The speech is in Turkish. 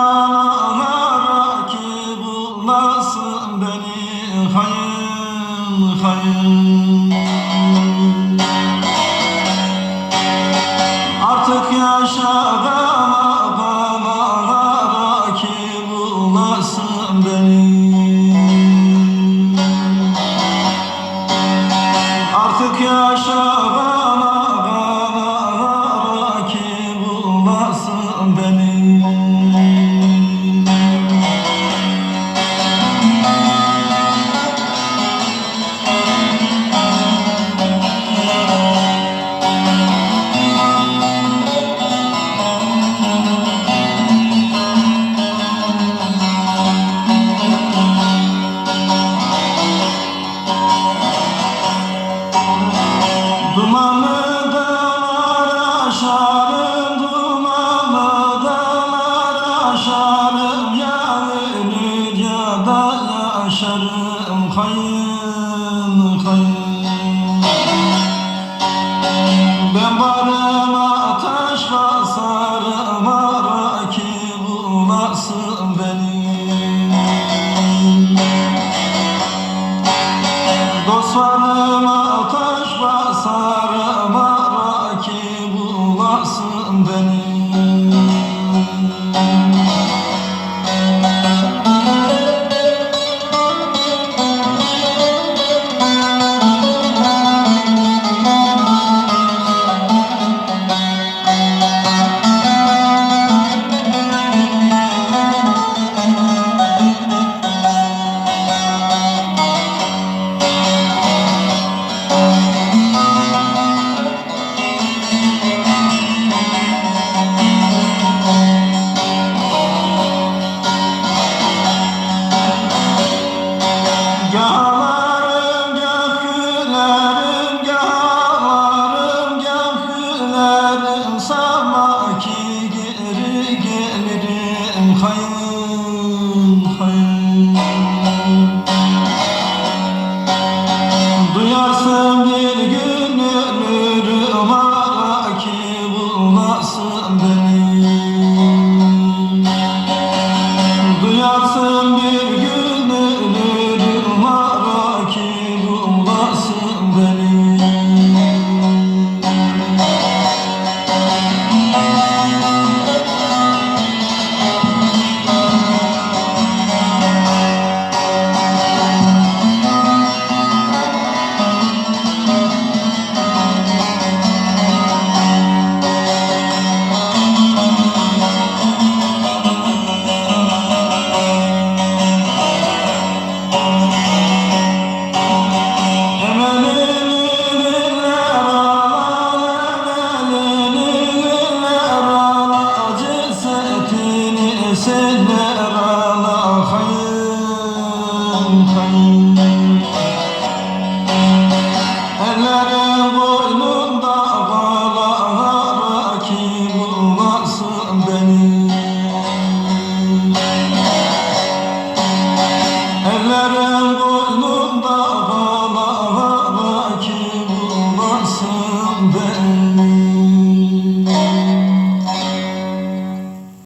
aman ki bulmasın beni hayır hayır Dumanlı dağlar aşarım, dumanlı dağlar aşarım. Ya ya da hayır. Dostlarıma taş basar Bana ki bulasın beni. Muhammad